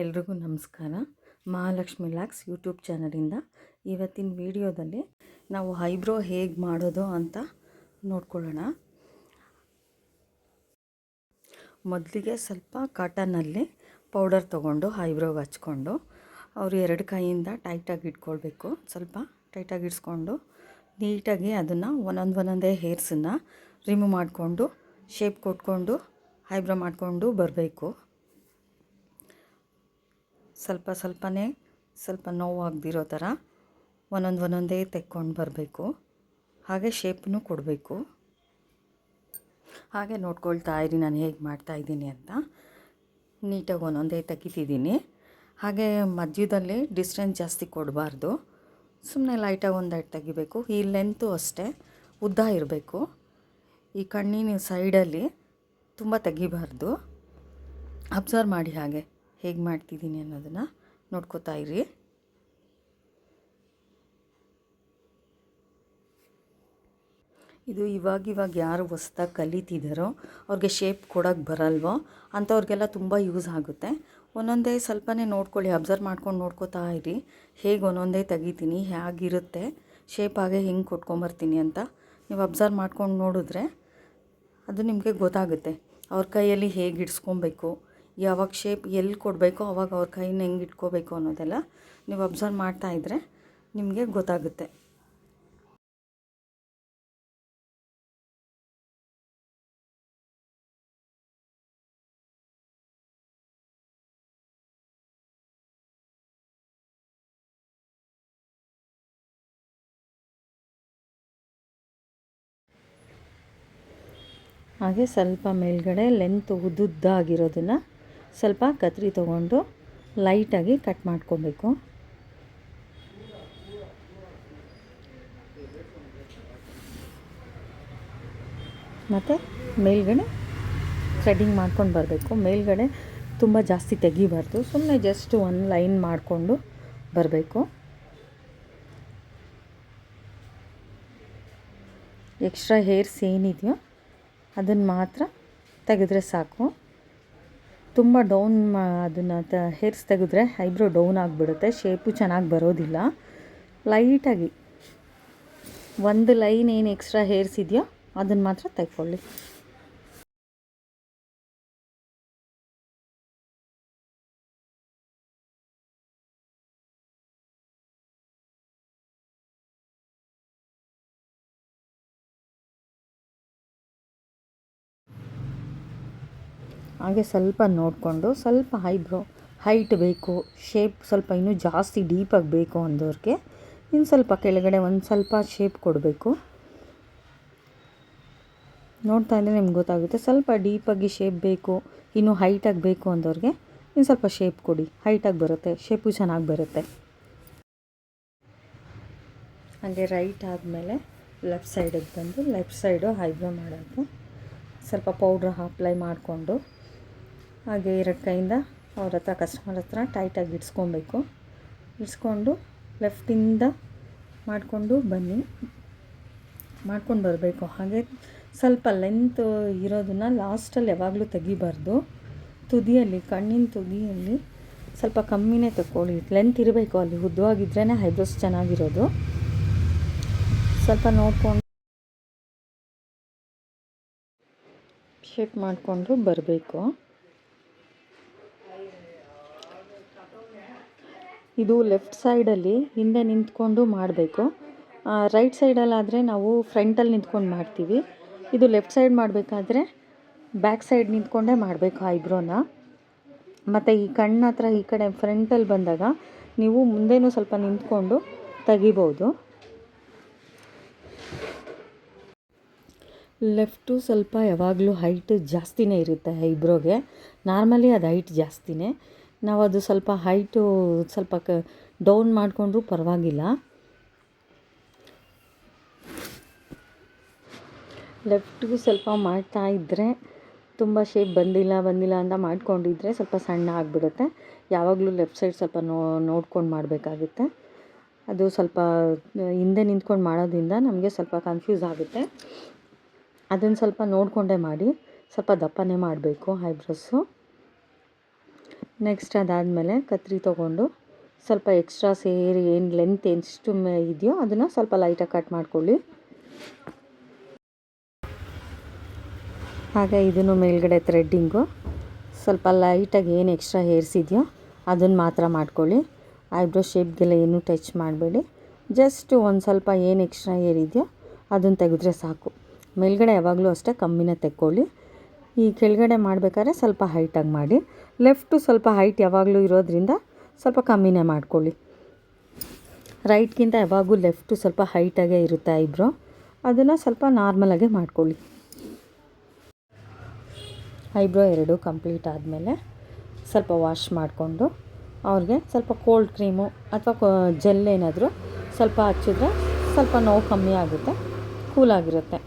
ಎಲ್ರಿಗೂ ನಮಸ್ಕಾರ. ಮಹಾಲಕ್ಷ್ಮಿ ಲ್ಯಾಕ್ಸ್ ಯೂಟ್ಯೂಬ್ ಚಾನಲಿಂದ ಇವತ್ತಿನ ವಿಡಿಯೋದಲ್ಲಿ ನಾವು ಹೈಬ್ರೋ ಹೇಗೆ ಮಾಡೋದು ಅಂತ ನೋಡ್ಕೊಳ್ಳೋಣ. ಮೊದಲಿಗೆ ಸ್ವಲ್ಪ ಕಾಟನಲ್ಲಿ ಪೌಡರ್ ತೊಗೊಂಡು ಐಬ್ರೋಗೆ ಹಚ್ಕೊಂಡು ಅವರು ಎರಡು ಕೈಯಿಂದ ಟೈಟಾಗಿ ಇಟ್ಕೊಳ್ಬೇಕು. ಸ್ವಲ್ಪ ಟೈಟಾಗಿ ಇಡ್ಸ್ಕೊಂಡು ನೀಟಾಗಿ ಅದನ್ನು ಒಂದೊಂದು ಒಂದೊಂದೇ ಹೇರ್ಸನ್ನು ರಿಮೂವ್ ಮಾಡಿಕೊಂಡು ಶೇಪ್ ಕೊಟ್ಕೊಂಡು ಹೈಬ್ರೋ ಮಾಡಿಕೊಂಡು ಬರಬೇಕು. ಸ್ವಲ್ಪ ಸ್ವಲ್ಪನೇ ಸ್ವಲ್ಪ ನೋವಾಗದಿರೋ ಥರ ಒಂದೊಂದು ಒಂದೊಂದೇ ತೆಕ್ಕೊಂಡು ಬರಬೇಕು. ಹಾಗೆ ಶೇಪ್ನೂ ಕೊಡಬೇಕು. ಹಾಗೆ ನೋಡ್ಕೊಳ್ತಾ ಇರಿ, ನಾನು ಹೇಗೆ ಮಾಡ್ತಾಯಿದ್ದೀನಿ ಅಂತ. ನೀಟಾಗಿ ಒಂದೊಂದೇ ತೆಗಿತಿದ್ದೀನಿ. ಹಾಗೆ ಮಧ್ಯದಲ್ಲಿ ಡಿಸ್ಟೆನ್ಸ್ ಜಾಸ್ತಿ ಕೊಡಬಾರ್ದು. ಸುಮ್ಮನೆ ಲೈಟಾಗಿ ಒಂದೆರಡು ತೆಗಿಬೇಕು. ಈ ಲೆಂತು ಅಷ್ಟೇ, ಉದ್ದ ಇರಬೇಕು. ಈ ಕಣ್ಣಿನ ಸೈಡಲ್ಲಿ ತುಂಬ ತೆಗಿಬಾರ್ದು. ಅಬ್ಸರ್ವ್ ಮಾಡಿ ಹಾಗೆ. ಹೇಗೆ ಮಾಡ್ತಿದ್ದೀನಿ ಅನ್ನೋದನ್ನು ನೋಡ್ಕೋತಾ ಇರಿ. ಇದು ಇವಾಗ ಇವಾಗ ಯಾರು ಹೊಸ್ದಾಗಿ ಕಲಿತಿದ್ದಾರೋ ಅವ್ರಿಗೆ ಶೇಪ್ ಕೊಡೋಕ್ಕೆ ಬರಲ್ವೋ ಅಂಥವ್ರಿಗೆಲ್ಲ ತುಂಬ ಯೂಸ್ ಆಗುತ್ತೆ. ಒಂದೊಂದೇ ಸ್ವಲ್ಪನೇ ನೋಡ್ಕೊಳ್ಳಿ ಅಬ್ಸರ್ವ್ ಮಾಡ್ಕೊಂಡು ನೋಡ್ಕೋತಾ ಇರಿ. ಹೇಗೆ ಒಂದೊಂದೇ ತೆಗಿತೀನಿ, ಹೇಗಿರುತ್ತೆ ಶೇಪ್ ಹಾಗೆ ಹೆಂಗೆ ಕೊಟ್ಕೊಂಬರ್ತೀನಿ ಅಂತ ನೀವು ಅಬ್ಸರ್ವ್ ಮಾಡ್ಕೊಂಡು ನೋಡಿದ್ರೆ ಅದು ನಿಮಗೆ ಗೊತ್ತಾಗುತ್ತೆ. ಅವ್ರ ಕೈಯಲ್ಲಿ ಹೇಗೆ ಇಡ್ಸ್ಕೊಬೇಕು ಯಾವಾಗ ಶೇಪ್ ಎಲ್ಲಿ ಕೊಡಬೇಕು ಅವಾಗ ಅವ್ರ ಕೈನ ಹೆಂಗೆ ಇಟ್ಕೋಬೇಕು ಅನ್ನೋದೆಲ್ಲ ನೀವು ಅಬ್ಸರ್ವ್ ಮಾಡ್ತಾ ಇದ್ದರೆ ನಿಮಗೆ ಗೊತ್ತಾಗುತ್ತೆ. ಹಾಗೆ ಸ್ವಲ್ಪ ಮೇಲ್ಗಡೆ ಲೆಂತ್ ಉದ್ದುದ್ದಾಗಿರೋದನ್ನು ಸ್ವಲ್ಪ ಕತ್ರಿ ತೊಗೊಂಡು ಲೈಟಾಗಿ ಕಟ್ ಮಾಡ್ಕೊಬೇಕು. ಮತ್ತು ಮೇಲ್ಗಡೆ ಥ್ರೆಡ್ಡಿಂಗ್ ಮಾಡ್ಕೊಂಡು ಬರಬೇಕು. ಮೇಲ್ಗಡೆ ತುಂಬ ಜಾಸ್ತಿ ತೆಗಿಬಾರ್ದು. ಸುಮ್ಮನೆ ಜಸ್ಟ್ ಒಂದು ಲೈನ್ ಮಾಡಿಕೊಂಡು ಬರಬೇಕು. ಎಕ್ಸ್ಟ್ರಾ ಹೇರ್ಸ್ ಏನಿದೆಯೋ ಅದನ್ನು ಮಾತ್ರ ತೆಗೆದ್ರೆ ಸಾಕು. ತುಂಬ ಡೌನ್ ಅದನ್ನು ತ, ಹೇರ್ಸ್ ತೆಗೆದ್ರೆ ಐಬ್ರೋ ಡೌನ್ ಆಗಿಬಿಡುತ್ತೆ. ಶೇಪು ಚೆನ್ನಾಗಿ ಬರೋದಿಲ್ಲ. ಲೈಟಾಗಿ. ಒಂದು ಲೈನ್ ಏನು ಎಕ್ಸ್ಟ್ರಾ ಹೇರ್ಸ್ ಇದೆಯೋ ಅದನ್ನು ಮಾತ್ರ ತೆಕ್ಕೊಳ್ಳಿ. ಹಾಗೆ ಸ್ವಲ್ಪ ನೋಡಿಕೊಂಡು ಸ್ವಲ್ಪ ಹೈಬ್ರೋ ಹೈಟ್ ಬೇಕು ಶೇಪ್ ಸ್ವಲ್ಪ ಇನ್ನೂ ಜಾಸ್ತಿ ಡೀಪಾಗಿ ಬೇಕು ಅಂದೋರಿಗೆ ಇನ್ನು ಸ್ವಲ್ಪ ಕೆಳಗಡೆ ಒಂದು ಸ್ವಲ್ಪ ಶೇಪ್ ಕೊಡಬೇಕು. ನೋಡ್ತಾ ಇದ್ದರೆ ನಿಮ್ಗೆ ಗೊತ್ತಾಗುತ್ತೆ, ಸ್ವಲ್ಪ ಡೀಪಾಗಿ ಶೇಪ್ ಬೇಕು, ಇನ್ನೂ ಹೈಟಾಗಿ ಬೇಕು ಅಂದವ್ರಿಗೆ ಇನ್ನು ಸ್ವಲ್ಪ ಶೇಪ್ ಕೊಡಿ. ಹೈಟಾಗಿ ಬರುತ್ತೆ ಶೇಪು ಚೆನ್ನಾಗಿ ಬರುತ್ತೆ. ಹಾಗೆ ರೈಟ್ ಆದಮೇಲೆ ಲೆಫ್ಟ್ ಸೈಡಿಗೆ ಬಂದು ಲೆಫ್ಟ್ ಸೈಡು ಹೈಬ್ರೋ ಮಾಡೋಕ್ಕೆ ಸ್ವಲ್ಪ ಪೌಡ್ರ್ ಅಪ್ಲೈ ಮಾಡಿಕೊಂಡು ಹಾಗೆ ಎರಡು ಕೈಯಿಂದ ಅವ್ರ ಹತ್ರ ಕಸ್ಟಮರ್ ಹತ್ರ ಟೈಟಾಗಿ ಇಡ್ಸ್ಕೊಬೇಕು. ಇಡ್ಸ್ಕೊಂಡು ಲೆಫ್ಟಿಂದ ಮಾಡಿಕೊಂಡು ಬನ್ನಿ. ಮಾಡ್ಕೊಂಡು ಬರಬೇಕು. ಹಾಗೆ ಸ್ವಲ್ಪ ಲೆಂತ್ ಇರೋದನ್ನು ಲಾಸ್ಟಲ್ಲಿ ಯಾವಾಗಲೂ ತೆಗಿಬಾರ್ದು. ತುದಿಯಲ್ಲಿ, ಕಣ್ಣಿನ ತುದಿಯಲ್ಲಿ ಸ್ವಲ್ಪ ಕಮ್ಮಿನೇ ತಗೊಳ್ಳಿ ಲೆಂತ್ ಇರಬೇಕು ಅಲ್ಲಿ. ಉದ್ದವಾಗಿದ್ರೇ ಐಬ್ರೋಸ್ ಚೆನ್ನಾಗಿರೋದು. ಸ್ವಲ್ಪ ನೋಡಿಕೊಂಡು ಶೇಪ್ ಮಾಡಿಕೊಂಡು ಬರಬೇಕು. ಇದು ಲೆಫ್ಟ್ ಸೈಡಲ್ಲಿ ಹಿಂದೆ ನಿಂತ್ಕೊಂಡು ಮಾಡಬೇಕು. ರೈಟ್ ಸೈಡಲ್ಲಾದರೆ ನಾವು ಫ್ರಂಟಲ್ಲಿ ನಿಂತ್ಕೊಂಡು ಮಾಡ್ತೀವಿ. ಇದು ಲೆಫ್ಟ್ ಸೈಡ್ ಮಾಡಬೇಕಾದ್ರೆ ಬ್ಯಾಕ್ ಸೈಡ್ ನಿಂತ್ಕೊಂಡೇ ಮಾಡಬೇಕು ಐಬ್ರೋನ ಮತ್ತು ಈ ಕಣ್ಣು ಹತ್ರ ಈ ಕಡೆ ಫ್ರಂಟಲ್ಲಿ ಬಂದಾಗ ನೀವು ಮುಂದೆನೂ ಸ್ವಲ್ಪ ನಿಂತ್ಕೊಂಡು ತೆಗಿಬೋದು. ಲೆಫ್ಟು ಸ್ವಲ್ಪ ಯಾವಾಗಲೂ ಹೈಟ್ ಜಾಸ್ತಿನೇ ಇರುತ್ತೆ ಐಬ್ರೋಗೆ ನಾರ್ಮಲಿ ಅದು ಹೈಟ್ ಜಾಸ್ತಿನೇ. ನಾವು ಅದು ಸ್ವಲ್ಪ ಹೈಟು ಸ್ವಲ್ಪ ಕ ಡೌನ್ ಮಾಡಿಕೊಂಡ್ರೂ ಪರವಾಗಿಲ್ಲ. ಲೆಫ್ಟ್ಗೂ ಸ್ವಲ್ಪ ಮಾಡ್ತಾ ಇದ್ದರೆ ತುಂಬ ಶೇಪ್ ಬಂದಿಲ್ಲ ಬಂದಿಲ್ಲ ಅಂತ ಮಾಡ್ಕೊಂಡಿದ್ರೆ ಸ್ವಲ್ಪ ಸಣ್ಣ ಆಗಿಬಿಡುತ್ತೆ. ಯಾವಾಗಲೂ ಲೆಫ್ಟ್ ಸೈಡ್ ಸ್ವಲ್ಪ ನೋ, ನೋಡ್ಕೊಂಡು ಮಾಡಬೇಕಾಗುತ್ತೆ. ಅದು ಸ್ವಲ್ಪ, ಹಿಂದೆ ನಿಂತ್ಕೊಂಡು ಮಾಡೋದ್ರಿಂದ ನಮಗೆ ಸ್ವಲ್ಪ ಕನ್ಫ್ಯೂಸ್ ಆಗುತ್ತೆ. ಅದನ್ನು ಸ್ವಲ್ಪ ನೋಡಿಕೊಂಡೇ ಮಾಡಿ ಸ್ವಲ್ಪ ದಪ್ಪನೇ ಮಾಡಬೇಕು ಐಬ್ರೋಸು ನೆಕ್ಸ್ಟ್ ಅದಾದಮೇಲೆ ಕತ್ರಿ ತೊಗೊಂಡು ಸ್ವಲ್ಪ ಎಕ್ಸ್ಟ್ರಾ ಸೇರಿ ಏನು ಲೆಂತ್ ಎಷ್ಟು ಇದೆಯೋ ಅದನ್ನು ಸ್ವಲ್ಪ ಲೈಟಾಗಿ ಕಟ್ ಮಾಡ್ಕೊಳ್ಳಿ. ಹಾಗೆ ಇದನ್ನು ಮೇಲ್ಗಡೆ ಥ್ರೆಡ್ಡಿಂಗು ಸ್ವಲ್ಪ ಲೈಟಾಗಿ ಏನು ಎಕ್ಸ್ಟ್ರಾ ಹೇರ್ಸ್ ಇದೆಯೋ ಅದನ್ನು ಮಾತ್ರ ಮಾಡ್ಕೊಳ್ಳಿ. ಐಬ್ರೋ ಶೇಪ್ಗೆಲ್ಲ ಏನೂ ಟಚ್ ಮಾಡಬೇಡಿ. ಜಸ್ಟ್ ಒಂದು ಸ್ವಲ್ಪ ಏನು ಎಕ್ಸ್ಟ್ರಾ ಏರಿದೆಯೋ ಅದನ್ನು ತೆಗೆದ್ರೆ ಸಾಕು. ಮೇಲ್ಗಡೆ ಯಾವಾಗಲೂ ಅಷ್ಟೇ ಕಮ್ಮಿನೇ ತೆಕ್ಕೊಳ್ಳಿ. ಈ ಕೆಳಗಡೆ ಮಾಡಬೇಕಾದ್ರೆ ಸ್ವಲ್ಪ ಹೈಟಾಗಿ ಮಾಡಿ. ಲೆಫ್ಟು ಸ್ವಲ್ಪ ಹೈಟ್ ಯಾವಾಗಲೂ ಇರೋದ್ರಿಂದ ಸ್ವಲ್ಪ ಕಮ್ಮಿನೇ ಮಾಡ್ಕೊಳ್ಳಿ. ರೈಟ್ಗಿಂತ ಯಾವಾಗಲೂ ಲೆಫ್ಟು ಸ್ವಲ್ಪ ಹೈಟಾಗೇ ಇರುತ್ತೆ ಐಬ್ರೋ ಅದನ್ನು ಸ್ವಲ್ಪ ನಾರ್ಮಲಾಗೆ ಮಾಡ್ಕೊಳ್ಳಿ. ಐಬ್ರೋ ಎರಡು ಕಂಪ್ಲೀಟ್ ಆದಮೇಲೆ ಸ್ವಲ್ಪ ವಾಶ್ ಮಾಡಿಕೊಂಡು ಅವ್ರಿಗೆ ಸ್ವಲ್ಪ ಕೋಲ್ಡ್ ಕ್ರೀಮು ಅಥವಾ ಜೆಲ್ ಏನಾದರೂ ಸ್ವಲ್ಪ ಹಚ್ಚಿದ್ರೆ ಸ್ವಲ್ಪ ನೋವು ಕಮ್ಮಿ ಆಗುತ್ತೆ ಕೂಲಾಗಿರುತ್ತೆ